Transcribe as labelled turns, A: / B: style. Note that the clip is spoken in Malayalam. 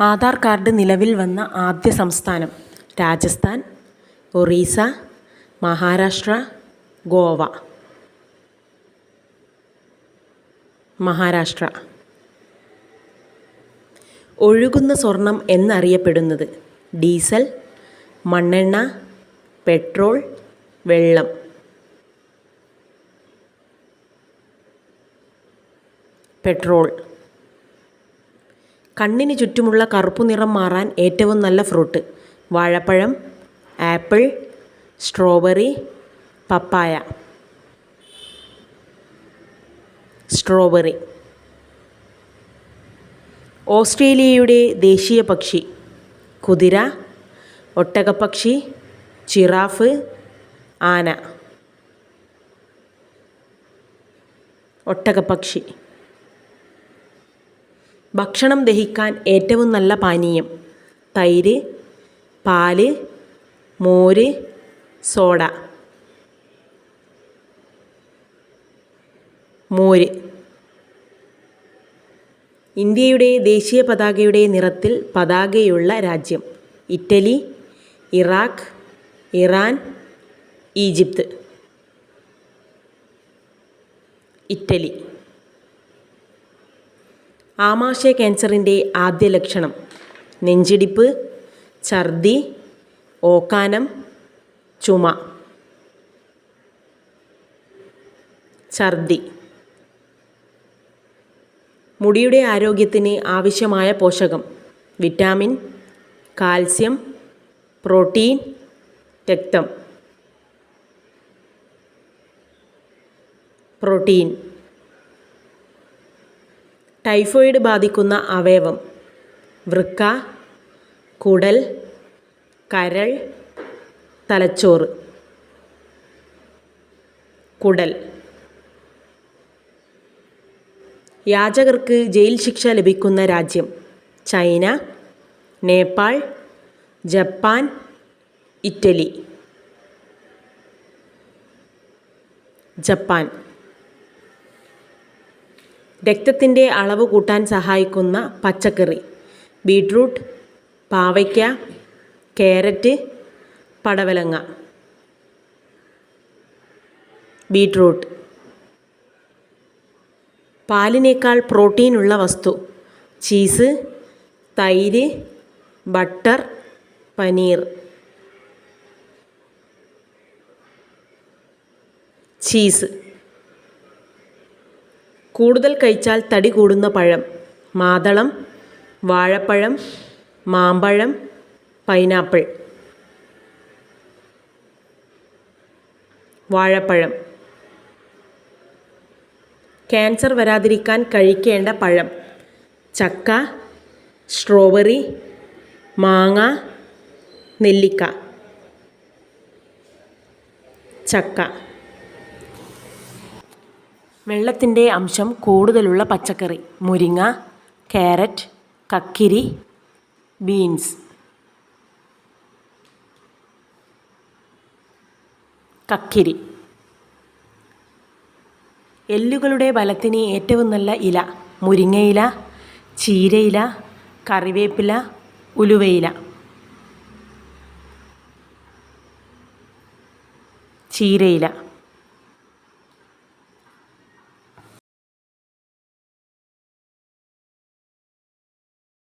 A: ആധാർ കാർഡ് നിലവിൽ വന്ന ആദ്യ സംസ്ഥാനം രാജസ്ഥാൻ ഒറീസ മഹാരാഷ്ട്ര ഗോവ. മഹാരാഷ്ട്ര. ഒഴുകുന്ന സ്വർണം എന്നറിയപ്പെടുന്നത് ഡീസൽ മണ്ണെണ്ണ പെട്രോൾ വെള്ളം. പെട്രോൾ. കണ്ണിന് ചുറ്റുമുള്ള കറുപ്പു നിറം മാറാൻ ഏറ്റവും നല്ല ഫ്രൂട്ട്. വാഴപ്പഴം ആപ്പിൾ സ്ട്രോബെറി പപ്പായ. സ്ട്രോബെറി. ഓസ്ട്രേലിയയുടെ ദേശീയ പക്ഷി. കുതിര ഒട്ടകപ്പക്ഷി ചിറാഫ് ആന. ഒട്ടകപ്പക്ഷി. ഭക്ഷണം ദഹിക്കാൻ ഏറ്റവും നല്ല പാനീയം. തൈര് പാൽ മോര് സോഡ. മോര്. ഇന്ത്യയുടെ ദേശീയ പതാകയുടെ നിറത്തിൽ പതാകയുള്ള രാജ്യം. Italy Iraq Iran Egypt. Italy. ആമാശയ ക്യാൻസറിന്റെ ആദ്യ ലക്ഷണം. നെഞ്ചിടിപ്പ് ഛർദി ഓക്കാനം ചുമ. ഛർദി. മുടിയുടെ ആരോഗ്യത്തിന് ആവശ്യമായ പോഷകം. വിറ്റാമിൻ കാൽസ്യം പ്രോട്ടീൻ രക്തം. പ്രോട്ടീൻ. ടൈഫോയിഡ് ബാധിക്കുന്ന അവയവം. വൃക്ക കുടൽ കരൾ തലച്ചോറ്. കുടൽ. യാചകർക്ക് ജയിൽ ശിക്ഷ ലഭിക്കുന്ന രാജ്യം. China Nepal Japan Italy. Japan. രക്തത്തിന്റെ അളവ് കൂട്ടാൻ സഹായിക്കുന്ന പച്ചക്കറി. ബീട്രൂട്ട് പാവയ്ക്ക കാരറ്റ് പടവലങ്ങ. ബീട്രൂട്ട്. പാലിനേക്കാൾ പ്രോട്ടീനുള്ള വസ്തു. ചീസ് തൈര് ബട്ടർ പനീർ. ചീസ്. കൂടുതൽ കഴിച്ചാൽ തടി കൂടുന്ന പഴം. മാതളം വാഴപ്പഴം മാമ്പഴം പൈനാപ്പിൾ. വാഴപ്പഴം. ക്യാൻസർ വരാതിരിക്കാൻ കഴിക്കേണ്ട പഴം. ചക്ക സ്ട്രോബെറി മാങ്ങ നെല്ലിക്ക. ചക്ക. വെള്ളത്തിന്റെ അംശം കൂടുതലുള്ള പച്ചക്കറി മുരിങ്ങ ക്യാരറ്റ് കക്കിരി ബീൻസ്. കക്കിരി. എല്ലുകളുടെ ബലത്തിന് ഏറ്റവും നല്ല ഇല മുരിങ്ങയില ചീരയില കറിവേപ്പില ഉലുവയില ചീരയില